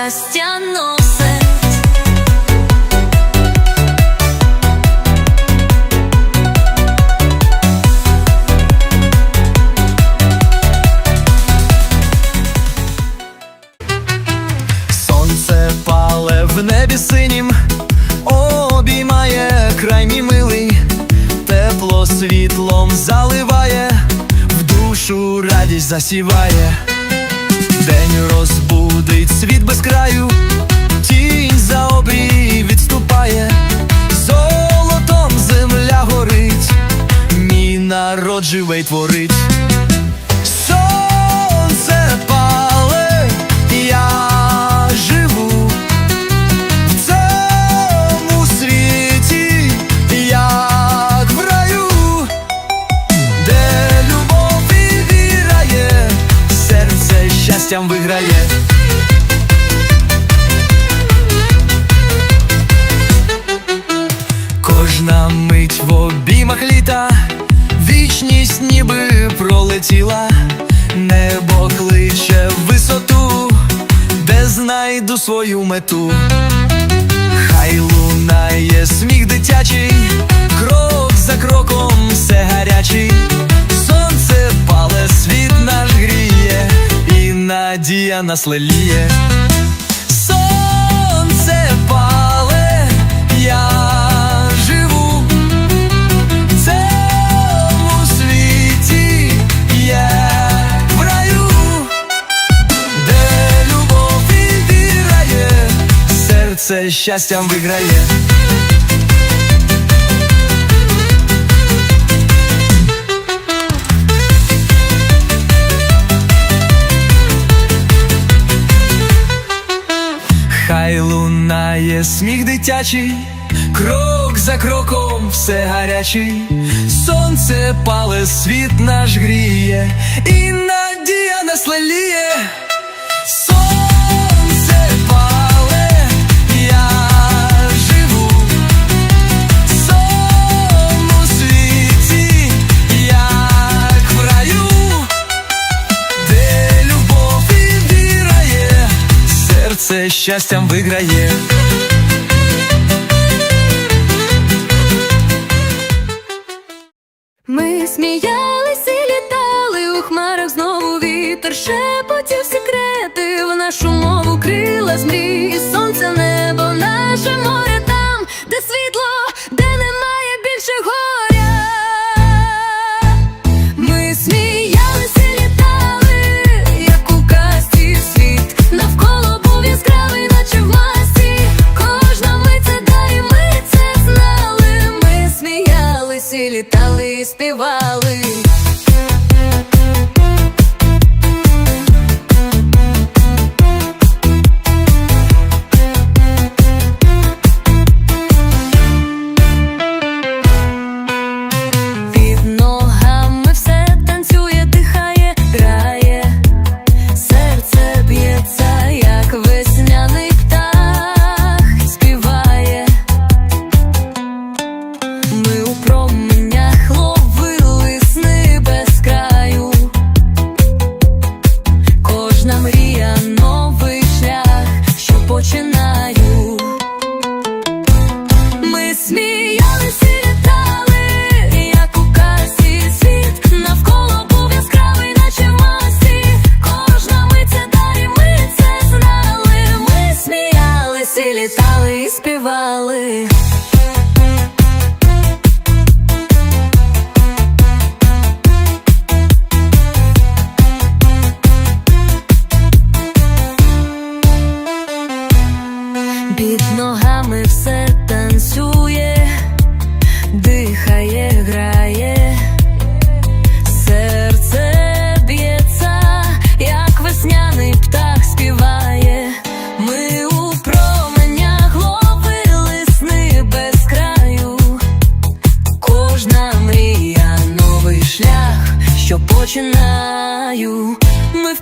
щастя носить. Сонце пале в небі синім, обіймає край мій милий, тепло світлом заливає, в душу радість засіває, день розбудить світ без краю, тінь за обрій відступає, золотом земля горить, мій народ живий творить. Мету. Хай лунає сміх дитячий, крок за кроком все гарячий, сонце пале, світ наш гріє, і надія нас леліє. Серце щастям виграє. Хай лунає сміх дитячий, крок за кроком все гарячий, сонце пале, світ наш гріє, і надія нас леліє. Щастям виграє. Ми сміялись і літали у хмарах знову вітер шепотів секрети в нашу мову крила з сонце, небо, наше море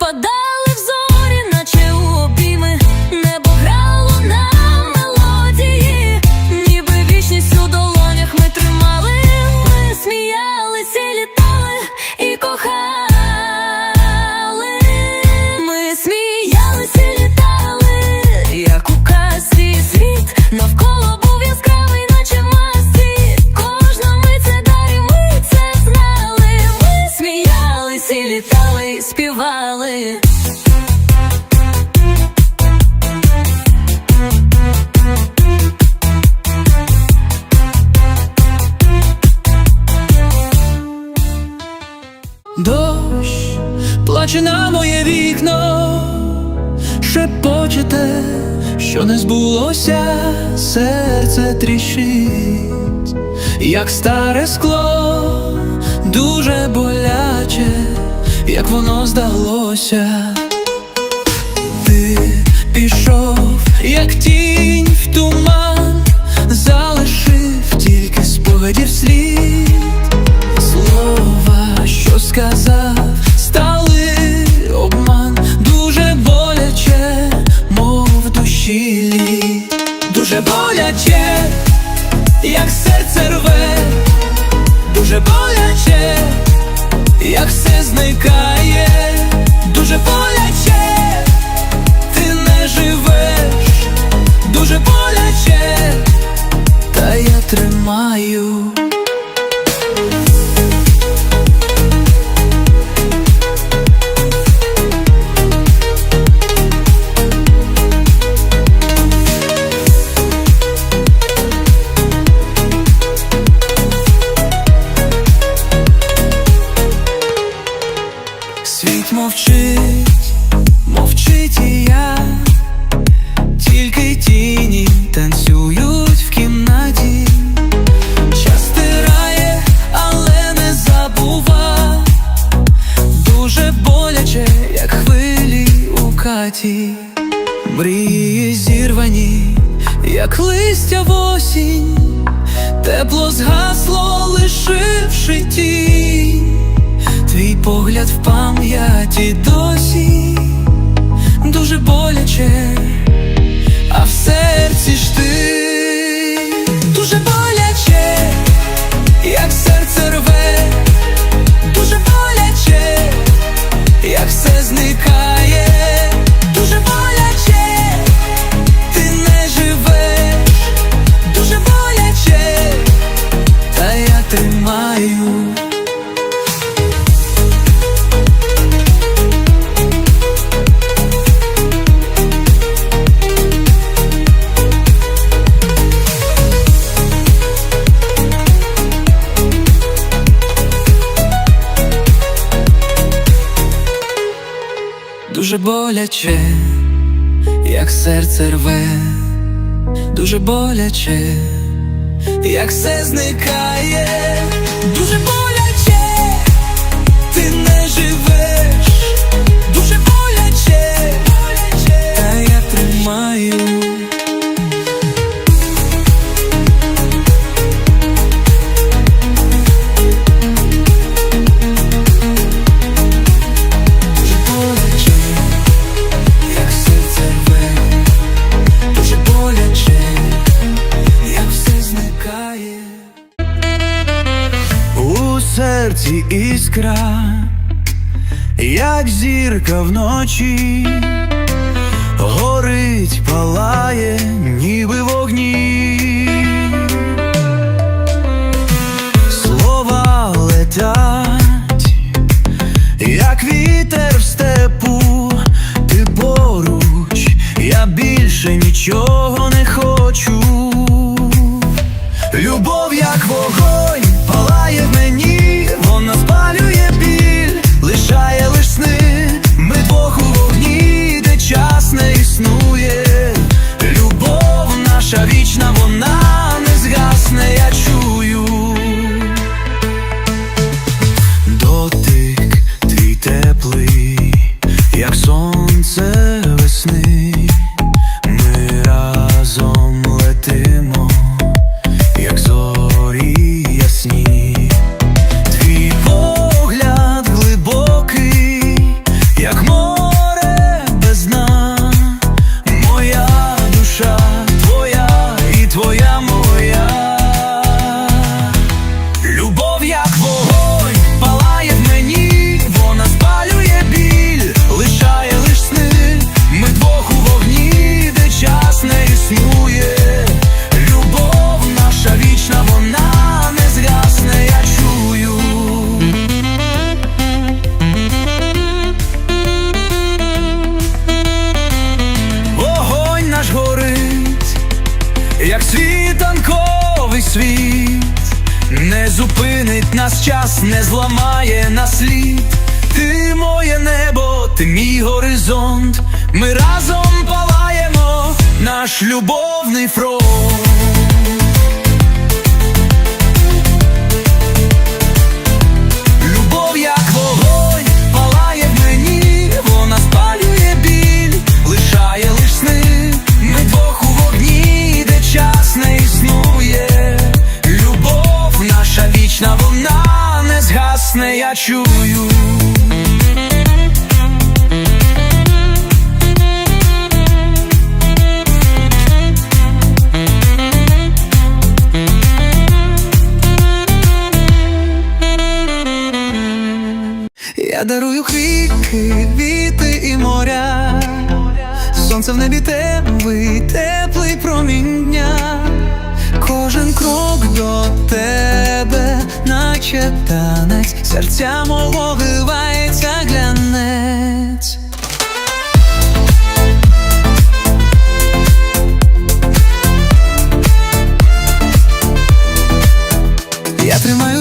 Ми шепочете, що не збулося, серце тріщить, як старе скло дуже боляче, як воно здалося, ти пішов, як ті. як серце рве, дуже боляче, як все зникає. дуже боляче, як все зникає, дуже боляче, ти не живеш. іскра, як зірка вночі, горить, палає, ніби вогонь час не зламає наслід. Ти моє небо, ти мій горизонт. Ми разом палаємо наш любовний фронт. чую. Я дарую квіти, віти і моря, сонце в небі темний, теплий промінь дня кожен крок до тебе, наче танець, серця мого вивається глянець. Я тримаю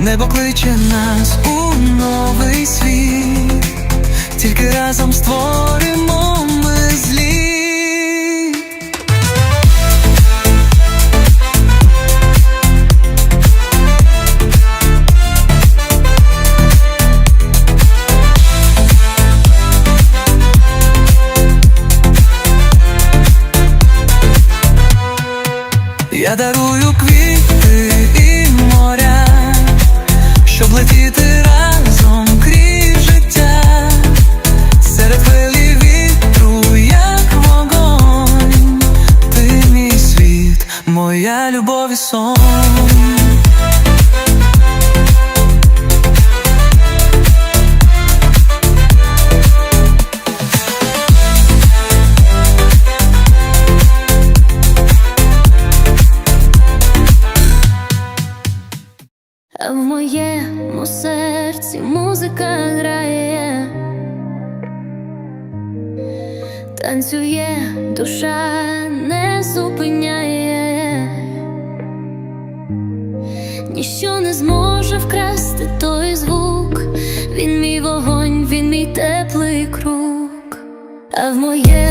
Небо кличе нас у новий світ, тільки разом створимо ми зліт. Я дарую Sublit. of my years.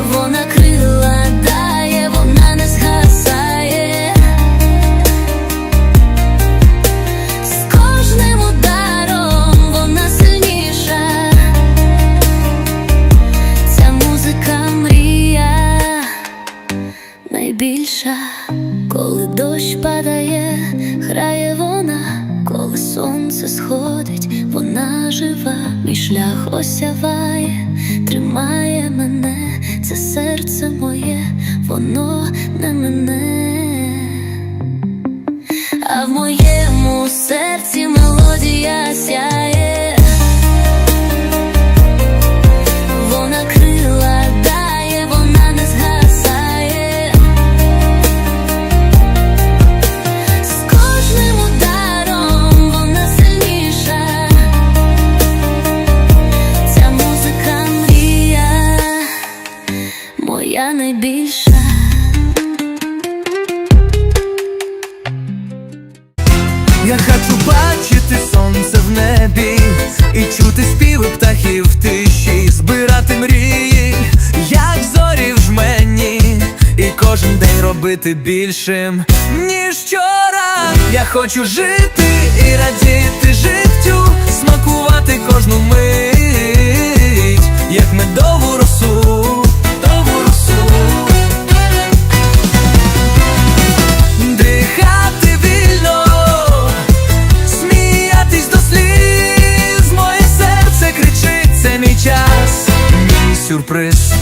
вона крила дає, вона не згасає, з кожним ударом вона сильніша, ця музика мрія найбільша, коли дощ падає, грає вона. Коли сонце сходить, вона жива, мій шлях осяває. to settle. День більшим, ніж вчора. Я хочу жити і радіти життю, смакувати кожну мить, як медову росу, медову росу. Дихати вільно, сміятись до сліз, моє серце кричить, це мій час, сюрприз.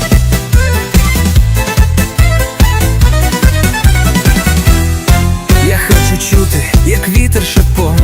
Як вітер шепоче,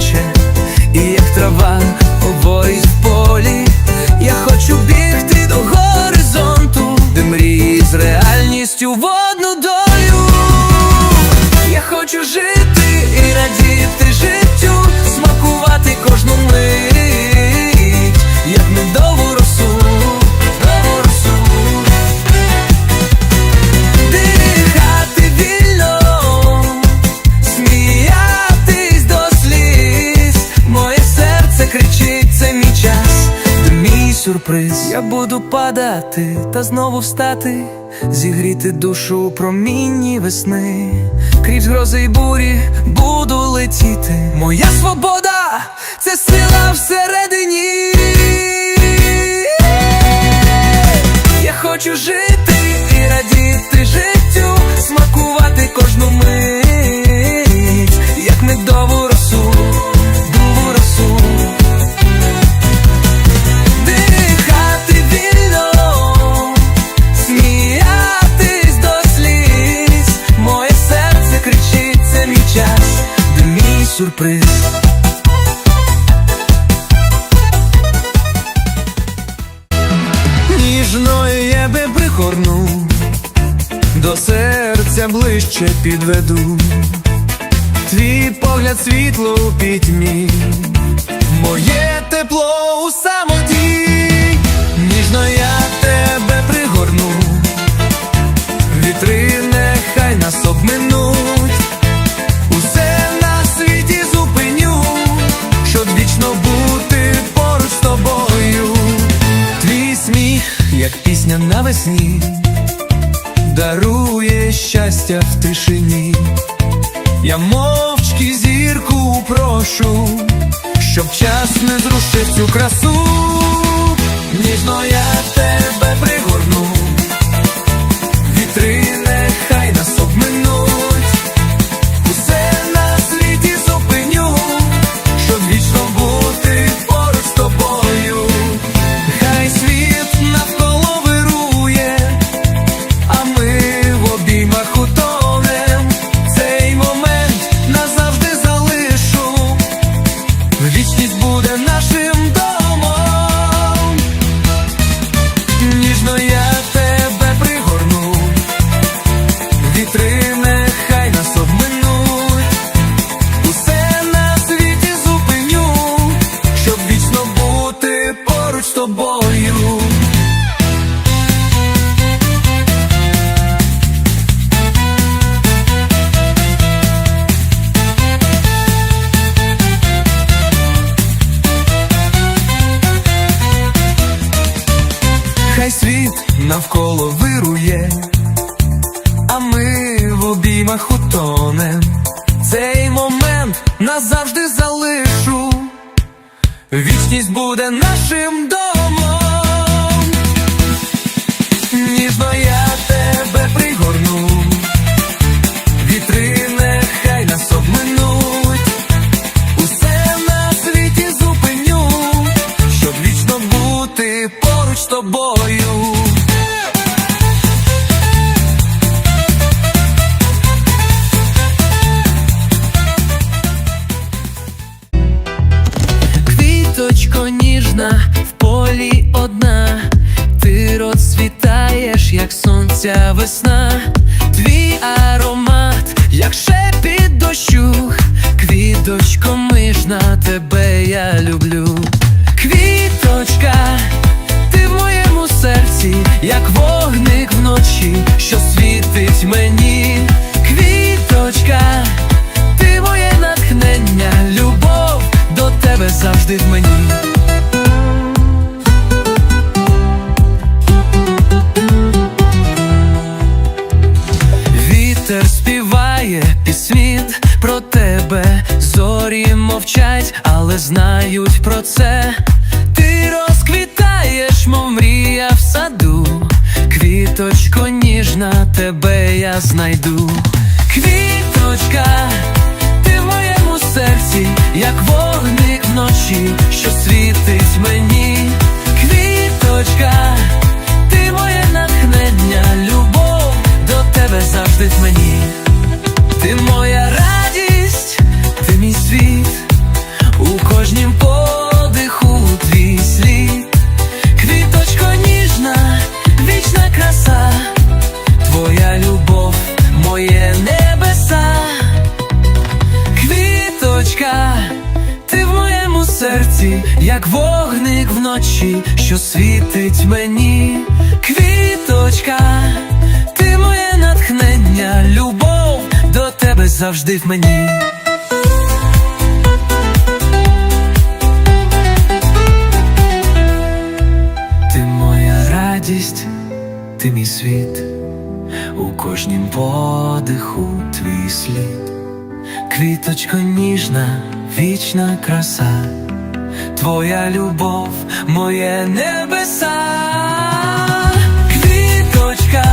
падати та знову встати, зігріти душу у промінні весни. Крізь грози й бурі буду летіти. Моя свобода це сила всередині. Я хочу жити підведу, твій погляд світло у пітьмі, моє тепло у самоті, ніжно я тебе пригорну, вітри нехай нас обминуть, усе на світі зупиню, щоб вічно бути поруч з тобою. Твій сміх, як пісня навесні, дарує щастя в тишині. Я мовчки зірку прошу, щоб час не зрушив цю красу. Ніжно я тебе пригорну, кожна в полі одна, ти розцвітаєш, як сонця весна, твій аромат, як шепіт дощу, квіточко мижна, тебе я люблю. Квіточка, ти в моєму серці, як вогник вночі, що світить мені. Квіточка, ти моє натхнення, любов до тебе завжди в мені. Мовчать, але знають про це. Ти розквітаєш, мов мрія в саду. Квіточко ніжна, тебе я знайду. Квіточка, ти в моєму серці, як вогник вночі, що світить мені. Квіточка, ти моє натхнення, любов до тебе завжди в мені. Ти моя як вогник вночі, що світить мені. Квіточка, ти моє натхнення, любов до тебе завжди в мені. Ти моя радість, ти мій світ, у кожнім подиху твій слід. Квіточко ніжна, вічна краса, твоя любов, моє небеса. Квіточка,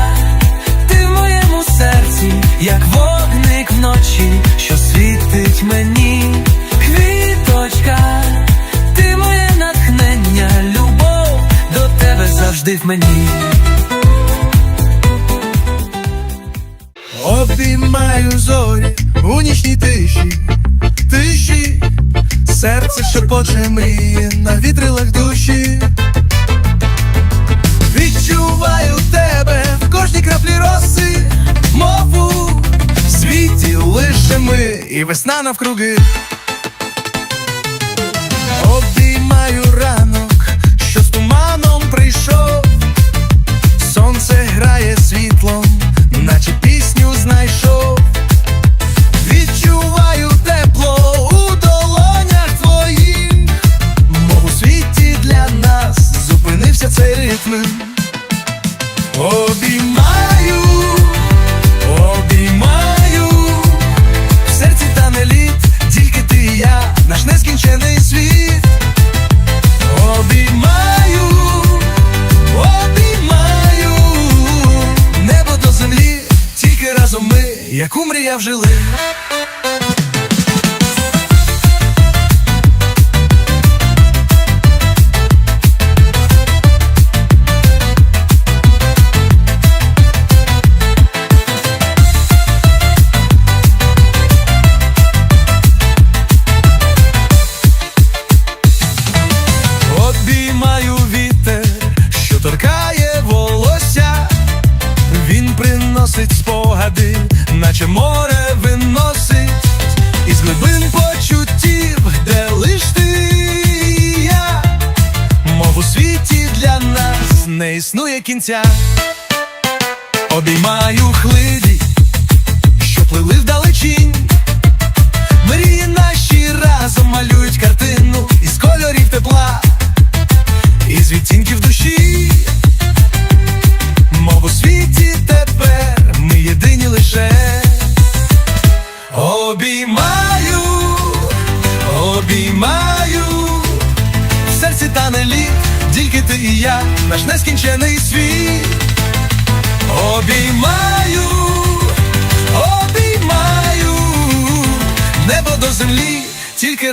ти в моєму серці, як вогник вночі, що світить мені. Квіточка, ти моє натхнення, любов до тебе завжди в мені. Обіймаю зорі у нічній тиші, тиші, серце шепоче мріє на вітрилах душі. Відчуваю тебе в кожній краплі роси, мову в світі лише ми і весна навкруги.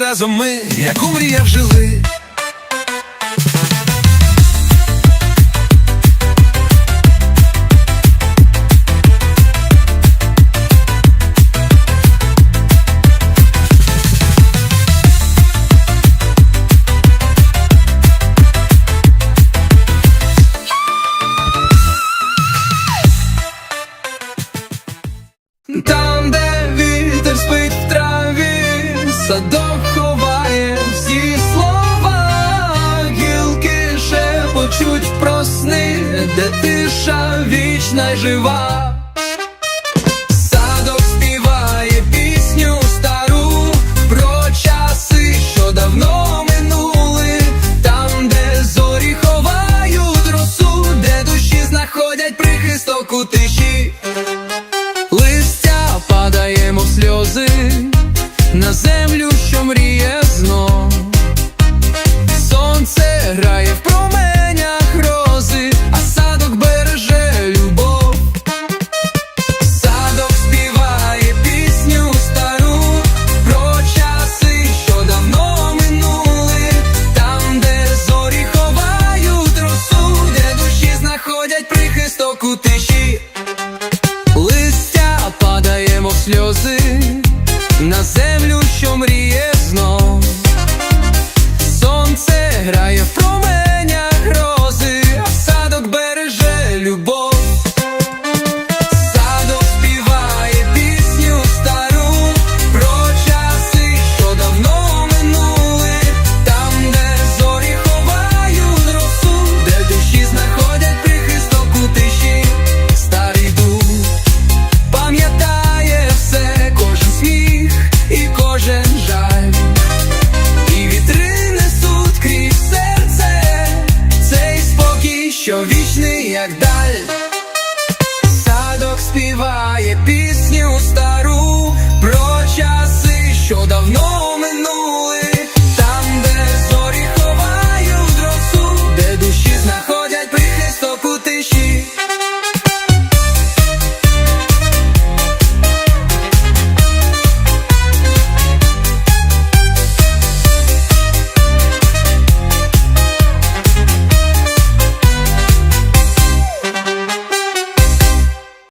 Разом ми, як у мріях жили.